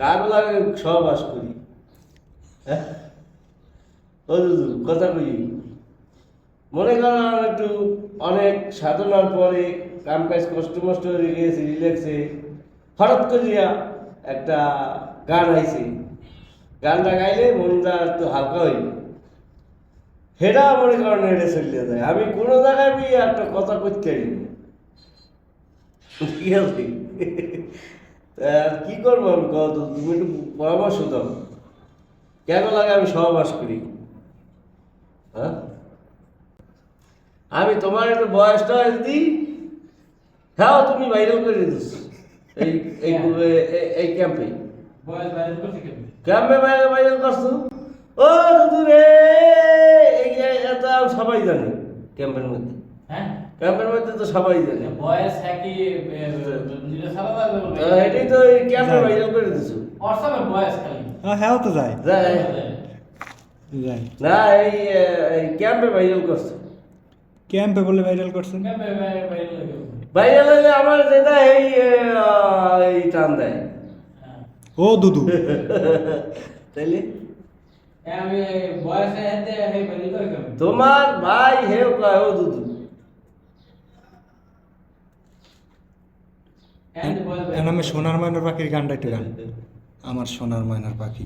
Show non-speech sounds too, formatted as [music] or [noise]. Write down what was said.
কার লাগে সহবাস করি। হ্যাঁ? কথা কই? মনে করো একটু অনেক সাধনার পরে কাম কাজ কষ্ট মষ্ট হয়ে গিয়েছে রিল্যাক্সে হঠাৎ করিয়া একটা গান আইছে। গানটা গাইলে মনটা একটু হালকা হইল। হেডা মনে করেন এটা চলিয়ে যায়। আমি কোনো জায়গায় গিয়ে একটা কথা করতে ঠিক আছে? কি করব আমি কত তুমি একটু পরামর্শ দাও। কেন লাগে আমি সহবাস করি? হ্যাঁ আমি তোমার একটু বয়সটা দিই হ্যাঁ তুমি ভাইরাল করে দিস। এই এই এই- এই ক্যাম্পে বয়স বাইরে করছে ক্যাম্পে ভাইরাল ভাইরাল করছ? ও দুদু রে এই সবাই জানে ক্যাম্পের মধ্যে। হ্যাঁ? ক্যাম্পের মধ্যে তো সবাই জানে। বয়স একই এটাই তো এই ক্যাম্পে ভাইরাল করে দিছো হোয়াটসঅ্যাপে বয়স খালি। হ্যাঁ হ্যাঁ তো যায়। যায়। না এই ক্যাম্পে ভাইরাল করছ। ক্যাম্পে বলে ভাইরাল বাইরে ভাইরাল হলে আমার যেটা এই এই টান দেয়। ও দুদু। [laughs] তাইলে? আমি বয়সে হেতে হে বাইরে করে তোমার ভাই কয় ও দুদু। বয়স এখন আমি সোনার ময়নার পাখির গানটা একটু গান। আমার সোনার ময়নার পাখি।